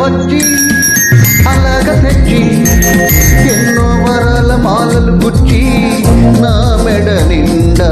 వచ్చి అలాగ తెచ్చి ఎన్నో వరాల మాలలు గుచ్చి నా మెడ నిండా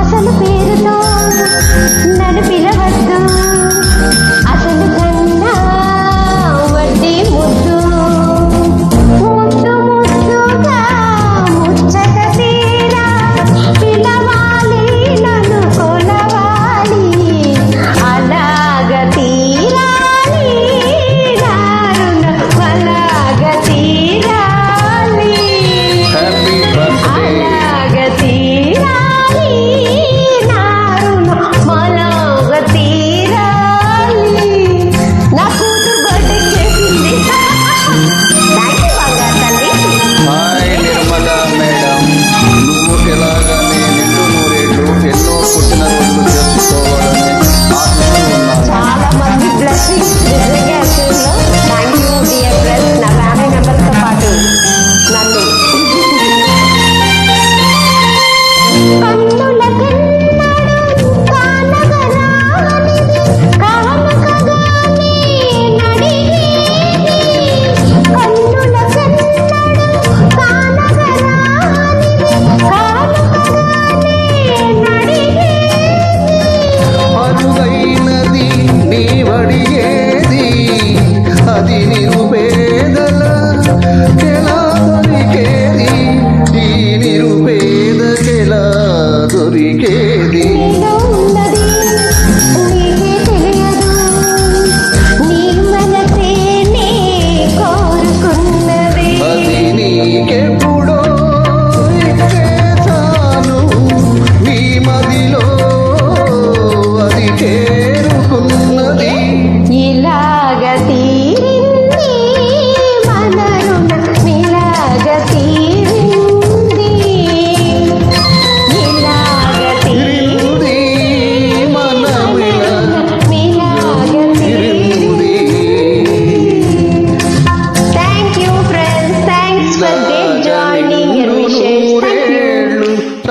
అసలు పేరుతో నడిపిన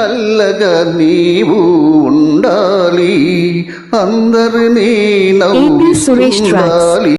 చల్లగా నీవు ఉండాలి. అందరినీ నవ్వు సురేష్